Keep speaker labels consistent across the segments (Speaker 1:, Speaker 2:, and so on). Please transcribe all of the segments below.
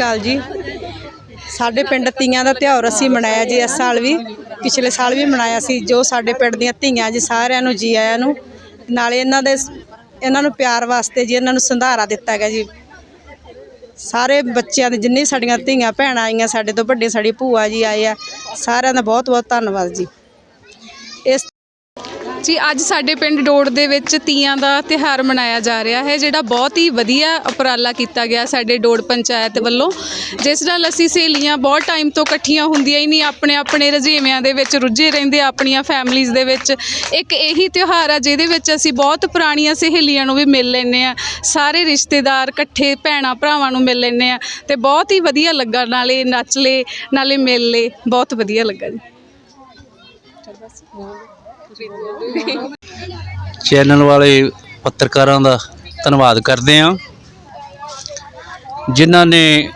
Speaker 1: ਅਕਾਲ ਜੀ। ਸਾਡੇ ਪਿੰਡ ਤੀਆਂ ਦਾ ਤਿਉਹਾਰ ਅਸੀਂ ਮਨਾਇਆ ਜੀ, ਇਸ ਸਾਲ ਵੀ, ਪਿਛਲੇ ਸਾਲ ਵੀ ਮਨਾਇਆ ਸੀ, ਜੋ ਸਾਡੇ ਪਿੰਡ ਦੀਆਂ ਧੀਆਂ ਜੀ ਸਾਰਿਆਂ ਨੂੰ, ਜੀ ਆਇਆਂ ਨੂੰ, ਨਾਲੇ ਇਹਨਾਂ ਦੇ ਇਹਨਾਂ ਨੂੰ ਪਿਆਰ ਵਾਸਤੇ ਜੀ, ਇਹਨਾਂ ਨੂੰ ਸੰਧਾਰਾ ਦਿੱਤਾ ਗਿਆ ਜੀ। ਸਾਰੇ ਬੱਚਿਆਂ ਦੇ ਜਿੰਨੀ ਸਾਡੀਆਂ ਧੀਆਂ ਭੈਣਾਂ ਆਈਆਂ, ਸਾਡੇ ਤੋਂ ਵੱਡੇ ਸਾਡੀ ਭੂਆ ਜੀ ਆਏ ਆ, ਸਾਰਿਆਂ ਦਾ ਬਹੁਤ ਬਹੁਤ ਧੰਨਵਾਦ ਜੀ।
Speaker 2: ਜੀ, ਅੱਜ ਸਾਡੇ ਪਿੰਡ ਡੋੜ ਦੇ ਵਿੱਚ ਤੀਆਂ ਦਾ ਤਿਹਾਰ ਮਨਾਇਆ ਜਾ ਰਿਹਾ ਹੈ, ਜਿਹੜਾ ਬਹੁਤ ਹੀ ਵਧੀਆ ਉਪਰਾਲਾ ਕੀਤਾ ਗਿਆ ਸਾਡੇ ਡੋੜ ਪੰਚਾਇਤ ਵੱਲੋਂ। ਜਿਸ ਨਾਲ ਅਸੀਂ ਸਹੇਲੀਆਂ ਬਹੁਤ ਟਾਈਮ ਤੋਂ ਇਕੱਠੀਆਂ ਹੁੰਦੀਆਂ ਹੀ ਨਹੀਂ, ਆਪਣੇ ਆਪਣੇ ਰੁਝੇਵਿਆਂ ਦੇ ਵਿੱਚ ਰੁੱਝੇ ਰਹਿੰਦੇ ਆਪਣੀਆਂ ਫੈਮਲੀਆਂ ਦੇ ਵਿੱਚ। ਇੱਕ ਇਹੀ ਤਿਉਹਾਰ ਆ, ਜਿਹਦੇ ਵਿੱਚ ਅਸੀਂ ਬਹੁਤ ਪੁਰਾਣੀਆਂ ਸਹੇਲੀਆਂ ਨੂੰ ਵੀ ਮਿਲ ਲੈਂਦੇ ਆ, ਸਾਰੇ ਰਿਸ਼ਤੇਦਾਰ ਇਕੱਠੇ ਭੈਣਾਂ ਭਰਾਵਾਂ ਨੂੰ ਮਿਲ ਲੈਂਦੇ ਆ ਤੇ ਬਹੁਤ ਹੀ ਵਧੀਆ ਲੱਗਾ ਨਾਲੇ ਨੱਚ ਲਏ ਨਾਲੇ ਮਿਲ ਲਏ ਬਹੁਤ ਵਧੀਆ ਲੱਗਾ ਜੀ।
Speaker 3: ਚੈਨਲ ਵਾਲੇ ਪੱਤਰਕਾਰਾਂ ਦਾ ਧੰਨਵਾਦ ਕਰਦੇ ਹਾਂ। ਜਿਨ੍ਹਾਂ ਨੇ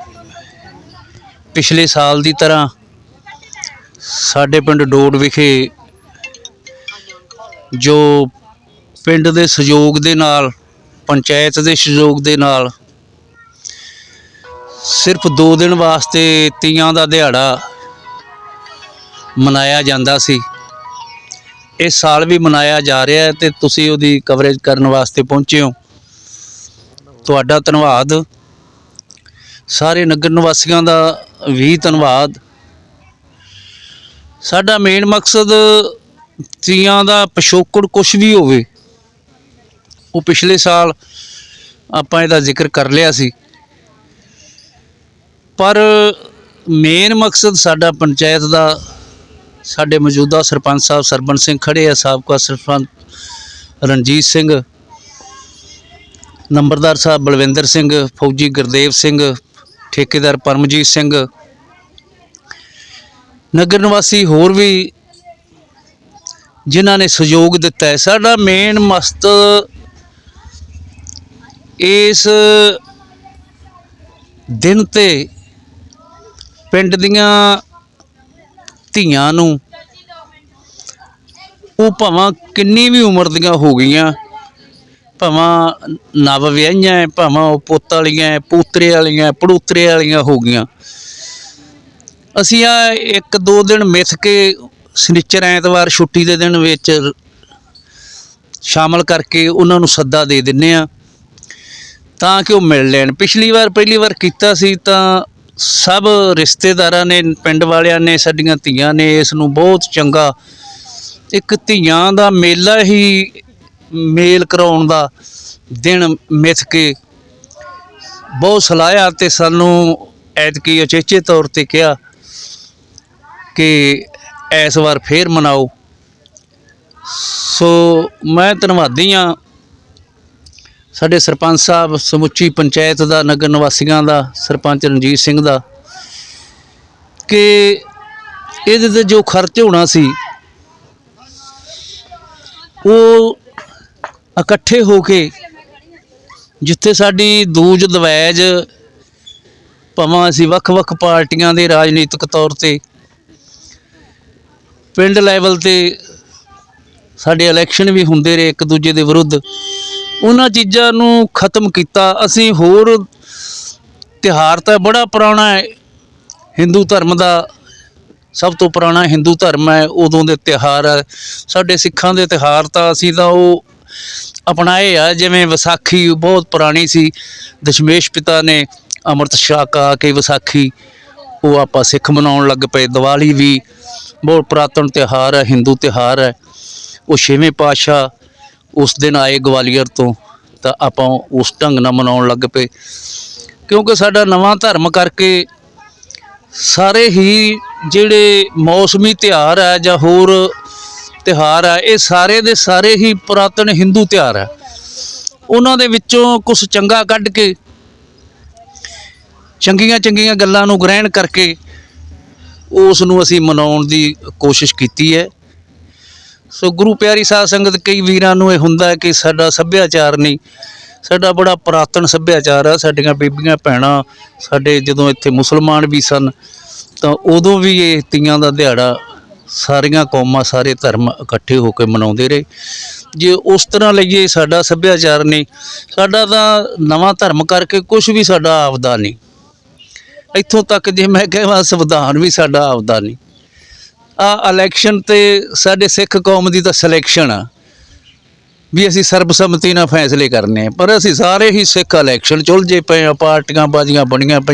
Speaker 3: ਪਿਛਲੇ ਸਾਲ ਦੀ ਤਰ੍ਹਾਂ ਸਾਡੇ ਪਿੰਡ ਡੋਡ ਵਿਖੇ ਜੋ ਪਿੰਡ ਦੇ ਸਹਿਯੋਗ ਦੇ ਨਾਲ, ਪੰਚਾਇਤ ਦੇ ਸਹਿਯੋਗ ਦੇ ਨਾਲ ਸਿਰਫ 2 ਦਿਨ ਵਾਸਤੇ ਤੀਆਂ ਦਾ ਦਿਹਾੜਾ ਮਨਾਇਆ ਜਾਂਦਾ ਸੀ। ਇਸ ਸਾਲ ਵੀ ਮਨਾਇਆ ਜਾ ਰਿਹਾ ਹੈ ਤੇ ਤੁਸੀਂ ਉਹਦੀ ਕਵਰੇਜ ਕਰਨ ਵਾਸਤੇ ਪਹੁੰਚੇ ਹੋ। ਤੁਹਾਡਾ ਧੰਨਵਾਦ। ਸਾਰੇ ਨਗਰ ਨਿਵਾਸੀਆਂ ਦਾ ਵੀ ਧੰਨਵਾਦ। ਸਾਡਾ ਮੇਨ ਮਕਸਦ ਤੀਆਂ ਦਾ ਪਿਛੋਕੜ ਕੁਝ ਵੀ ਹੋਵੇ, ਉਹ ਪਿਛਲੇ ਸਾਲ ਆਪਾਂ ਇਹਦਾ ਜ਼ਿਕਰ ਕਰ ਲਿਆ ਸੀ। ਪਰ ਮੇਨ ਮਕਸਦ ਸਾਡਾ ਪੰਚਾਇਤ ਦਾ ਸਾਡੇ ਮੌਜੂਦਾ ਸਰਪੰਚ ਸਾਹਿਬ ਸਰਬਨ ਸਿੰਘ ਖੜੇ ਆ, ਸਾਬਕਾ ਸਰਪੰਚ ਰਣਜੀਤ ਸਿੰਘ, ਨੰਬਰਦਾਰ ਸਾਹਿਬ ਬਲਵਿੰਦਰ ਸਿੰਘ, ਫੌਜੀ ਗੁਰਦੇਵ ਸਿੰਘ, ਠੇਕੇਦਾਰ ਪਰਮਜੀਤ ਸਿੰਘ, ਨਗਰ ਨਿਵਾਸੀ ਹੋਰ ਵੀ ਜਿਨ੍ਹਾਂ ਨੇ ਸਹਿਯੋਗ ਦਿੱਤਾ ਹੈ। ਸਾਡਾ ਮੇਨ ਮਸਤ ਇਸ ਦਿਨ ਤੇ ਪਿੰਡ ਦੀਆਂ ਧੀਆਂ ਨੂੰ ਉਹ ਭਾਵਾਂ ਕਿੰਨੀ ਵੀ ਉਮਰ ਦੀਆਂ ਹੋ ਗਈਆਂ ਭਾਵਾਂ ਨਵ ਵਿਆਹੀਆਂ ਹੈ, ਭਾਵੇਂ ਉਹ ਪੁੱਤ ਵਾਲੀਆਂ ਹੈ, ਪੂਤਰੇ ਵਾਲੀਆਂ ਪੜੂਤਰੇ ਵਾਲੀਆਂ ਹੋ ਗਈਆਂ। ਅਸੀਂ ਆ ਇੱਕ ਦੋ ਦਿਨ ਮਿੱਥ ਕੇ ਸ਼ਨੀਚਰ ਐਤਵਾਰ ਛੁੱਟੀ ਦੇ ਦਿਨ ਵਿੱਚ ਸ਼ਾਮਲ ਕਰਕੇ ਉਹਨਾਂ ਨੂੰ ਸੱਦਾ ਦੇ ਦਿੰਨੇ ਆ ਤਾਂ ਕਿ ਉਹ ਮਿਲ ਲੈਣ। ਪਿਛਲੀ ਵਾਰ ਪਹਿਲੀ ਵਾਰ ਕੀਤਾ ਸੀ ਤਾਂ ਸਭ ਰਿਸ਼ਤੇਦਾਰਾਂ ਨੇ, ਪਿੰਡ ਵਾਲਿਆਂ ਨੇ, ਸਾਡੀਆਂ ਧੀਆਂ ਨੇ ਇਸ ਨੂੰ ਬਹੁਤ ਚੰਗਾ, ਇੱਕ ਧੀਆਂ ਦਾ ਮੇਲਾ ਹੀ ਮੇਲ ਕਰਾਉਣ ਦਾ ਦਿਨ ਮਿੱਥ ਕੇ ਬਹੁਤ ਸਲਾਹਿਆ ਤੇ ਸਾਨੂੰ ਐਤਕੀ ਅਚੇਚੇ ਤੌਰ ਤੇ ਕਿਹਾ ਕਿ ਇਸ ਵਾਰ ਫੇਰ ਮਨਾਓ। ਸੋ ਮੈਂ ਧੰਨਵਾਦੀ ਹਾਂ ਸਾਡੇ ਸਰਪੰਚ ਸਾਹਿਬ ਸਮੁੱਚੀ ਪੰਚਾਇਤ ਦਾ, ਨਗਰ ਨਿਵਾਸੀਆਂ ਦਾ, ਸਰਪੰਚ ਰਣਜੀਤ ਸਿੰਘ ਦਾ, ਕਿ ਇਹਦੇ ਤੇ ਜੋ ਖਰਚ ਹੋਣਾ ਸੀ, ਉਹ ਇਕੱਠੇ ਹੋ ਕੇ ਜਿੱਥੇ ਸਾਡੀ ਦੂਜ ਦਵੈਜ ਭਾਵੇਂ ਅਸੀਂ ਵੱਖ-ਵੱਖ ਪਾਰਟੀਆਂ ਦੇ ਰਾਜਨੀਤਿਕ ਤੌਰ ਤੇ ਪਿੰਡ ਲੈਵਲ ਤੇ ਸਾਡੇ ਇਲੈਕਸ਼ਨ ਵੀ ਹੁੰਦੇ ਰਹੇ ਇੱਕ ਦੂਜੇ ਦੇ ਵਿਰੁੱਧ ਉਹਨਾਂ ਚੀਜ਼ਾਂ ਨੂੰ ਖਤਮ ਕੀਤਾ। ਅਸੀਂ ਹੋਰ ਤਿਹਾਰ ਤਾਂ ਬੜਾ ਪੁਰਾਣਾ ਹੈ। ਹਿੰਦੂ ਧਰਮ ਦਾ ਸਭ ਤੋਂ ਪੁਰਾਣਾ ਹਿੰਦੂ ਧਰਮ ਹੈ, ਉਦੋਂ ਦੇ ਤਿਹਾਰ ਹੈ। ਸਾਡੇ ਸਿੱਖਾਂ ਦੇ ਤਿਹਾਰ ਤਾਂ ਅਸੀਂ ਤਾਂ ਉਹ ਅਪਣਾਏ ਆ, ਜਿਵੇਂ ਵਿਸਾਖੀ ਬਹੁਤ ਪੁਰਾਣੀ ਸੀ। ਦਸ਼ਮੇਸ਼ ਪਿਤਾ ਨੇ ਅੰਮ੍ਰਿਤ ਛਕਾ ਕੇ ਵਿਸਾਖੀ, ਉਹ ਆਪਾਂ ਸਿੱਖ ਮਨਾਉਣ ਲੱਗ ਪਏ। ਦੀਵਾਲੀ ਵੀ ਬਹੁਤ ਪੁਰਾਤਨ ਤਿਹਾਰ ਹੈ, ਹਿੰਦੂ ਤਿਹਾਰ ਹੈ। ਉਹ ਛੇਵੇਂ ਪਾਤਸ਼ਾਹ ਉਸ ਦਿਨ ਆਏ ਗਵਾਲੀਅਰ ਤੋਂ। ਤਾਂ ਆਪਾਂ ਉਸ ਢੰਗ ਨਾਲ ਮਨਾਉਣ ਲੱਗ ਪਏ। ਕਿਉਂਕਿ ਸਾਡਾ ਨਵਾਂ ਧਰਮ ਕਰਕੇ ਸਾਰੇ ਹੀ ਜਿਹੜੇ ਮੌਸਮੀ ਤਿਉਹਾਰ ਹੈ ਜਾਂ ਹੋਰ ਤਿਉਹਾਰ ਹੈ ਇਹ ਸਾਰੇ ਦੇ ਸਾਰੇ ਹੀ ਪੁਰਾਤਨ ਹਿੰਦੂ ਤਿਉਹਾਰ ਹੈ ਉਹਨਾਂ ਦੇ ਵਿੱਚੋਂ ਕੁਝ ਚੰਗਾ ਕੱਢ ਕੇ, ਚੰਗੀਆਂ ਚੰਗੀਆਂ ਗੱਲਾਂ ਨੂੰ ਗ੍ਰਹਿਣ ਕਰਕੇ ਉਸ ਨੂੰ ਅਸੀਂ ਮਨਾਉਣ ਦੀ ਕੋਸ਼ਿਸ਼ ਕੀਤੀ ਹੈ। ਸੋ ਗੁਰੂ ਪਿਆਰੀ ਸਾਧ ਸੰਗਤ, ਕਈ ਵੀਰਾਂ ਨੂੰ ਇਹ ਹੁੰਦਾ ਹੈ ਕਿ ਸਾਡਾ ਸੱਭਿਆਚਾਰ ਨਹੀਂ। ਸਾਡਾ ਬੜਾ ਪੁਰਾਤਨ ਸੱਭਿਆਚਾਰ ਆ, ਸਾਡੀਆਂ ਬੀਬੀਆਂ ਭੈਣਾਂ, ਸਾਡੇ ਜਦੋਂ ਇੱਥੇ ਮੁਸਲਮਾਨ ਵੀ ਸਨ, ਤਾਂ ਉਦੋਂ ਵੀ ਇਹ ਤੀਆਂ ਦਾ ਦਿਹਾੜਾ ਸਾਰੀਆਂ ਕੌਮਾਂ, ਸਾਰੇ ਧਰਮ ਇਕੱਠੇ ਹੋ ਕੇ ਮਨਾਉਂਦੇ ਰਹੇ। ਜੇ ਉਸ ਤਰ੍ਹਾਂ ਲਈਏ, ਸਾਡਾ ਸੱਭਿਆਚਾਰ ਨਹੀਂ। ਸਾਡਾ ਤਾਂ ਨਵਾਂ ਧਰਮ ਕਰਕੇ ਕੁਝ ਵੀ ਸਾਡਾ ਆਪਦਾ ਨਹੀਂ। ਇੱਥੋਂ ਤੱਕ ਜੇ ਮੈਂ ਕਹਾਂ, ਸੰਵਿਧਾਨ ਵੀ ਸਾਡਾ ਆਪਦਾ ਨਹੀਂ। ਆ ਇਲੈਕਸ਼ਨ ਤੇ ਸਾਡੇ ਸਿੱਖ ਕੌਮ ਦੀ ਤਾਂ ਸਿਲੈਕਸ਼ਨ ਆ। ਵੀ ਅਸੀਂ ਸਰਬਸੰਮਤੀ ਨਾਲ ਫੈਸਲੇ ਕਰਨੇ ਆ, ਪਰ ਅਸੀਂ ਸਾਰੇ ਹੀ ਸਿੱਖ ਇਲੈਕਸ਼ਨ ਚੁਲਝੇ ਪਏ ਆ, ਪਾਰਟੀਆਂ ਬਾਜ਼ੀਆਂ ਬਣੀਆਂ ਪਈਆਂ।